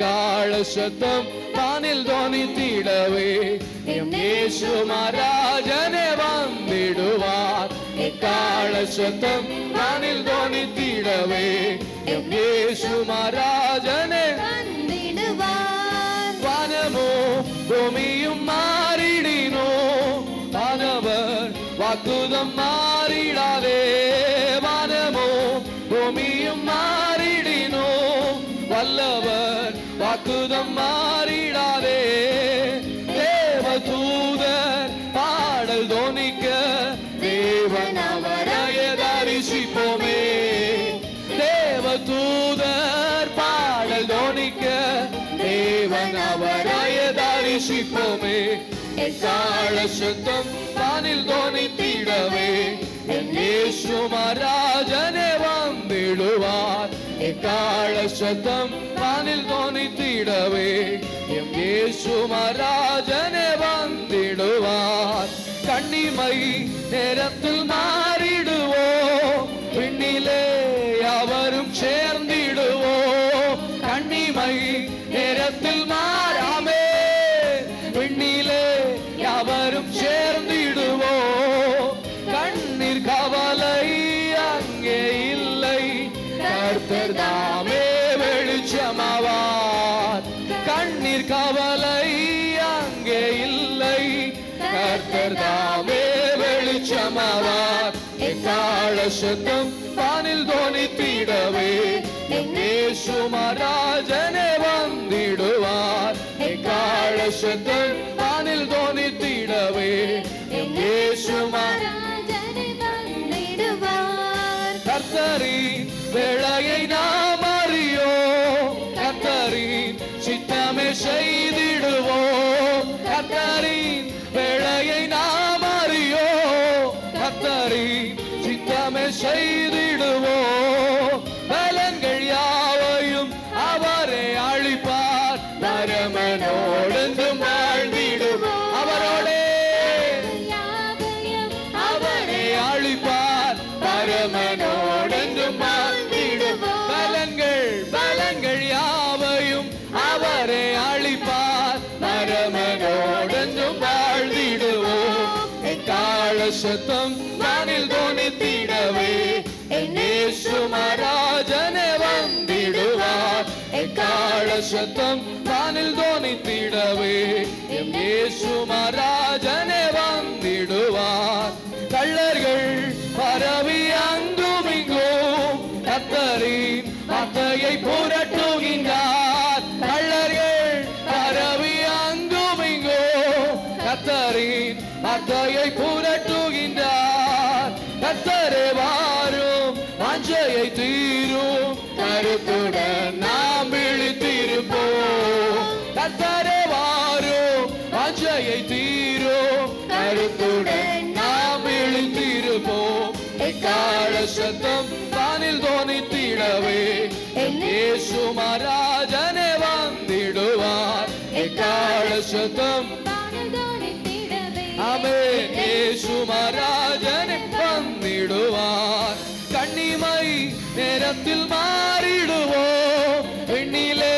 எக்கால சத்தம் வானில் தோனித்திடவே எம் இயேசு மகாராஜனே வந்திடுவார். எக்கால சத்தம் வானில் தோனித்திடவே எம் இயேசு மகாராஜனே வந்திடுவார். வானமோ பூமியும் மாறிடினோ. வானவர் வாக்குதம் மாறிடாதே. வானமோ பூமியும் மாறிடினோ. வல்லவர் வாக்குதம் மாறிடாதே. தேவ தூதர் பாடல் தோனிக்க தேவன் அவரைய தரிசிப்போமே. தேவ தூதர் பாடல் தோனிக்க தேவன் அவரைய தரிசிப்போமே. எக்கால சுத்தம் வானில் தோனித்திடவே என் இயேசு வந்திடுவார். எக்கால சத்தம் வானில் தோணித்திடவே எம் இயேசு மராஜனே வந்திடுவார். கண்ணிமை நேரம் கர்த்தர் தாமே வெளிச்சமாவார். கண்ணீர் கவலை அங்கே இல்லை. கர்த்தர் தாமே வெளிச்சமாவார். எக்கால சத்தம் வானில் தோனித்திடவே என் இயேசு மகாராஜனே வந்திடுவார். எக்கால சத்தம் வானில் தோனித்திடவே சித்தமே செய்திடுவோம். கர்த்தரின் வேளையை நாம் அறியோ கர்த்தரின் சித்தமே செய்திடுவோம். பலன்கள் யாவையும் அவரே அழிப்பார் பரமனோடென்றும் வாழ்ந்திடுவோம். அவரோடே அவரை அழிப்பார் பரமனோடென்றும் வாழ்ந்திடுவோம் பரமனோடென்றும் வாழ்ந்திடுவோம் எக்கால சத்தம் வானில் தோனித்திடவே என் இயேசு மகாராஜனே வந்திடுவார். எக்கால சத்தம் வானில் தோனித்திடவே என் இயேசு மகாராஜனே வந்திடுவார். தீரும் கருத்துடன் நாம் விழித்திருப்போம். கத்தரே வாரும் வாஞ்சையை தீரும். கருத்துடன் நாம் விழித்திருப்போம். எக்கால சத்தம் தானில் தோனித்திடவே என் இயேசு மகாராஜனே வந்திடுவார். எக்கால சத்தம் நேரத்தில் மாறிடுவோம் விண்ணிலே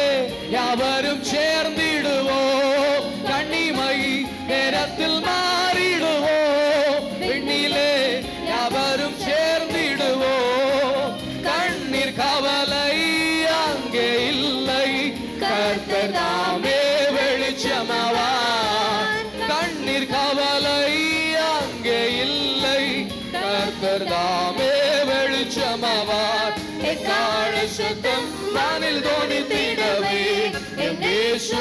யாவரும் சேர்ந்திடுவோம் கண்ணிமை நேரத்தில் மாறிடுவோம் விண்ணிலே யாவரும் சேர்ந்திடுவோம் கண்ணீர் கவலை அங்கே இல்லை. கர்த்தர் தாமே வெளிச்சமாவார் கண்ணீர் கவலை அங்கே இல்லை. கர்த்தர் தாமே எக்கால சத்தம் வானில் தோனித்திடவே என் இயேசு